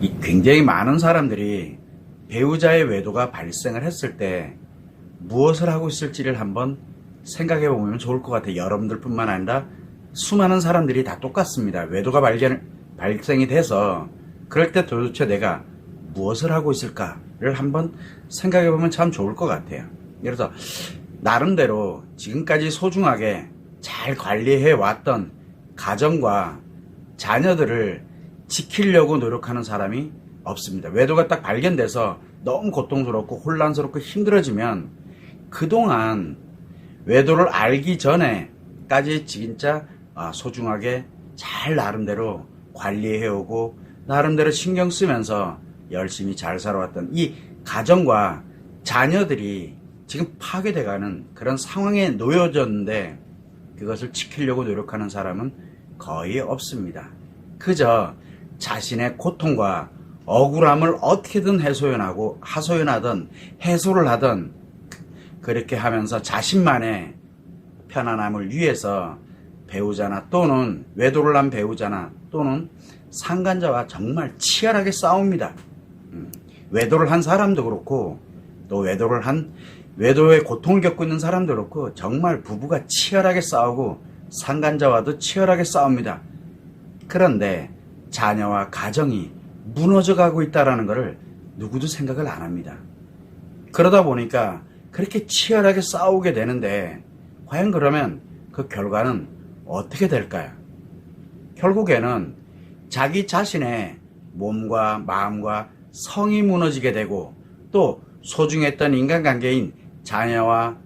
이 굉장히 많은 사람들이 배우자의 외도가 발생을 했을 때 무엇을 하고 있을지를 한번 생각해 보면 좋을 것 같아요. 여러분들 뿐만 아니라 수많은 사람들이 다 똑같습니다. 외도가 발견, 발생이 돼서 그럴 때 도대체 내가 무엇을 하고 있을까를 한번 생각해 보면 참 좋을 것 같아요. 그래서 나름대로 지금까지 소중하게 잘 관리해 왔던 가정과 자녀들을 지키려고 노력하는 사람이 없습니다. 외도가 딱 발견돼서 너무 고통스럽고 혼란스럽고 힘들어지면 그동안 외도를 알기 전에까지 진짜 아, 소중하게 잘 나름대로 관리해오고 나름대로 신경 쓰면서 열심히 잘 살아왔던 이 가정과 자녀들이 지금 파괴돼가는 그런 상황에 놓여졌는데 그것을 지키려고 노력하는 사람은 거의 없습니다. 그저 자신의 고통과 억울함을 어떻게든 해소연하고 하소연하든 해소를 하든 그렇게 하면서 자신만의 편안함을 위해서 배우자나 또는 외도를 한 배우자나 또는 상간자와 정말 치열하게 싸웁니다. 음, 외도를 한 사람도 그렇고 또 외도를 한 외도의 고통을 겪고 있는 사람도 그렇고 정말 부부가 치열하게 싸우고 상간자와도 치열하게 싸웁니다. 그런데 자녀와 가정이 무너져 가고 있다라는 것을 누구도 생각을 안 합니다. 그러다 보니까 그렇게 치열하게 싸우게 되는데 과연 그러면 그 결과는 어떻게 될까요? 결국에는 자기 자신의 몸과 마음과 성이 무너지게 되고 또 소중했던 인간관계인 자녀와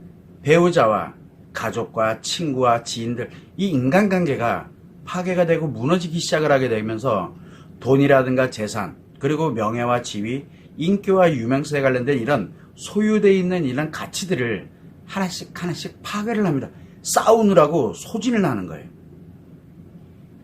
배우자와 가족과 친구와 지인들 이 인간관계가 파괴가 되고 무너지기 시작을 하게 되면서 돈이라든가 재산 그리고 명예와 지위 인기와 유명세에 관련된 이런 소유되어 있는 이런 가치들을 하나씩 하나씩 파괴를 합니다. 싸우느라고 소진을 하는 거예요.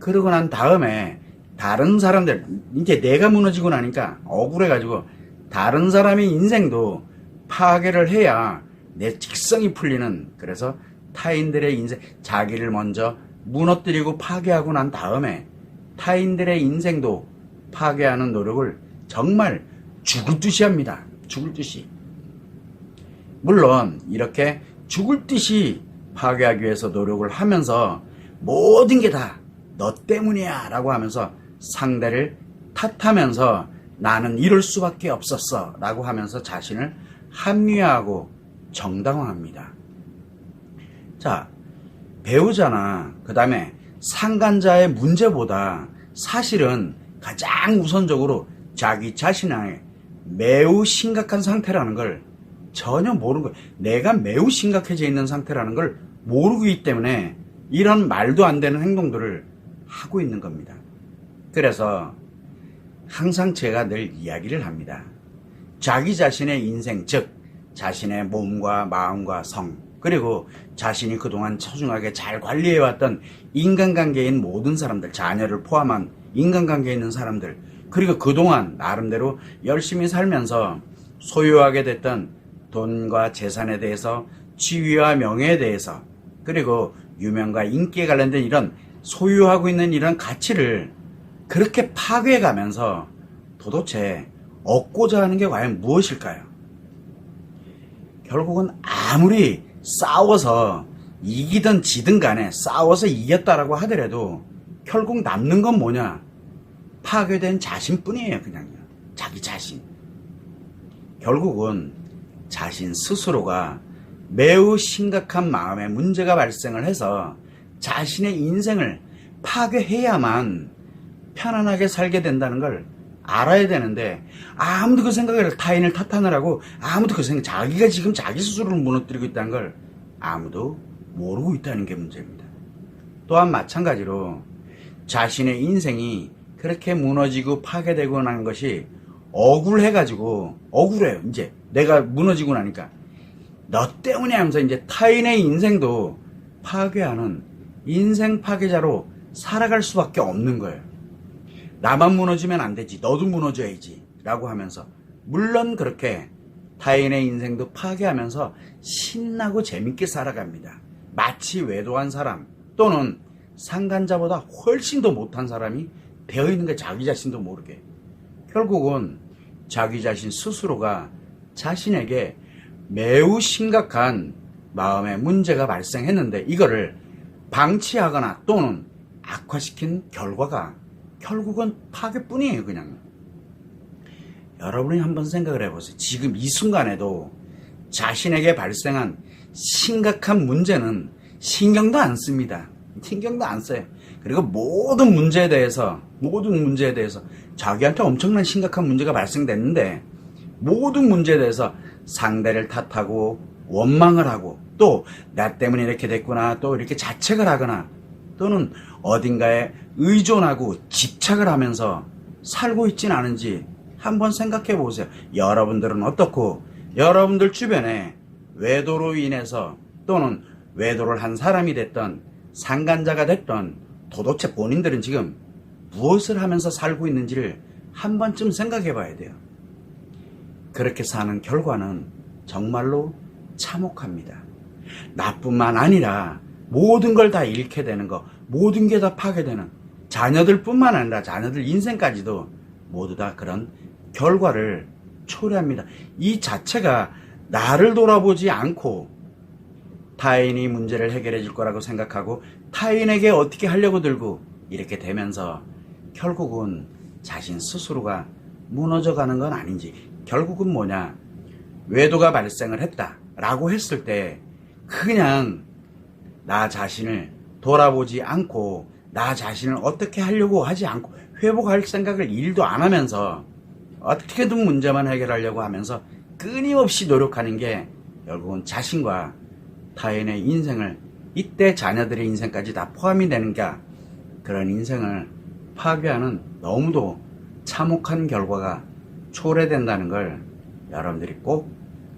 그러고 난 다음에 다른 사람들 이제 내가 무너지고 나니까 억울해가지고 다른 사람의 인생도 파괴를 해야 내 직성이 풀리는 그래서 타인들의 인생 자기를 먼저 무너뜨리고 파괴하고 난 다음에 타인들의 인생도 파괴하는 노력을 정말 죽을 듯이 합니다. 죽을 듯이. 물론 이렇게 죽을 듯이 파괴하기 위해서 노력을 하면서 모든 게 다 너 때문이야 라고 하면서 상대를 탓하면서 나는 이럴 수밖에 없었어 라고 하면서 자신을 합리화하고 정당화합니다. 자, 배우자나 그 다음에 상간자의 문제보다 사실은 가장 우선적으로 자기 자신의 매우 심각한 상태라는 걸 전혀 모르는 거예요. 내가 매우 심각해져 있는 상태라는 걸 모르기 때문에 이런 말도 안 되는 행동들을 하고 있는 겁니다. 그래서 항상 제가 늘 이야기를 합니다. 자기 자신의 인생, 즉, 자신의 몸과 마음과 성, 그리고 자신이 그동안 소중하게 잘 관리해왔던 인간관계인 모든 사람들, 자녀를 포함한 인간관계에 있는 사람들, 그리고 그동안 나름대로 열심히 살면서 소유하게 됐던 돈과 재산에 대해서 지위와 명예에 대해서 그리고 유명과 인기에 관련된 이런 소유하고 있는 이런 가치를 그렇게 파괴해 가면서 도대체 얻고자 하는 게 과연 무엇일까요? 결국은 아무리 싸워서 이기든 지든 간에 싸워서 이겼다라고 하더라도 결국 남는 건 뭐냐? 파괴된 자신뿐이에요, 그냥요. 자기 자신. 결국은 자신 스스로가 매우 심각한 마음의 문제가 발생을 해서 자신의 인생을 파괴해야만 편안하게 살게 된다는 걸 알아야 되는데 아무도 그 생각을 타인을 탓하느라고 아무도 그 생각 자기가 지금 자기 스스로를 무너뜨리고 있다는 걸 아무도 모르고 있다는 게 문제입니다. 또한 마찬가지로 자신의 인생이 그렇게 무너지고 파괴되고 난 것이 억울해가지고 억울해요. 이제 내가 무너지고 나니까 너 때문에 하면서 이제 타인의 인생도 파괴하는 인생 파괴자로 살아갈 수밖에 없는 거예요. 나만 무너지면 안 되지. 너도 무너져야지. 라고 하면서 물론 그렇게 타인의 인생도 파괴하면서 신나고 재밌게 살아갑니다. 마치 외도한 사람 또는 상간자보다 훨씬 더 못한 사람이 되어 있는 게 자기 자신도 모르게. 결국은 자기 자신 스스로가 자신에게 매우 심각한 마음의 문제가 발생했는데 이거를 방치하거나 또는 악화시킨 결과가 결국은 파괴뿐이에요, 그냥. 여러분이 한번 생각을 해보세요. 지금 이 순간에도 자신에게 발생한 심각한 문제는 신경도 안 씁니다. 신경도 안 써요. 그리고 모든 문제에 대해서, 모든 문제에 대해서 자기한테 엄청난 심각한 문제가 발생됐는데 모든 문제에 대해서 상대를 탓하고 원망을 하고 또 나 때문에 이렇게 됐구나 또 이렇게 자책을 하거나 또는 어딘가에 의존하고 집착을 하면서 살고 있진 않은지 한번 생각해 보세요. 여러분들은 어떻고 여러분들 주변에 외도로 인해서 또는 외도를 한 사람이 됐던 상간자가 됐던 도대체 본인들은 지금 무엇을 하면서 살고 있는지를 한 번쯤 생각해 봐야 돼요. 그렇게 사는 결과는 정말로 참혹합니다. 나뿐만 아니라 모든 걸 다 잃게 되는 거, 모든 게 다 파괴되는 자녀들 뿐만 아니라 자녀들 인생까지도 모두 다 그런 결과를 초래합니다. 이 자체가 나를 돌아보지 않고 타인이 문제를 해결해 줄 거라고 생각하고 타인에게 어떻게 하려고 들고 이렇게 되면서 결국은 자신 스스로가 무너져 가는 건 아닌지 결국은 뭐냐 외도가 발생을 했다 라고 했을 때 그냥 나 자신을 돌아보지 않고 나 자신을 어떻게 하려고 하지 않고 회복할 생각을 일도 안 하면서 어떻게든 문제만 해결하려고 하면서 끊임없이 노력하는 게 결국은 자신과 타인의 인생을 이때 자녀들의 인생까지 다 포함이 되는가 그런 인생을 파괴하는 너무도 참혹한 결과가 초래된다는 걸 여러분들이 꼭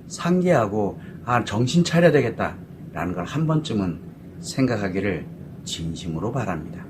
상기하고 아 정신 차려야 되겠다라는 걸 한 번쯤은 생각하기를 진심으로 바랍니다.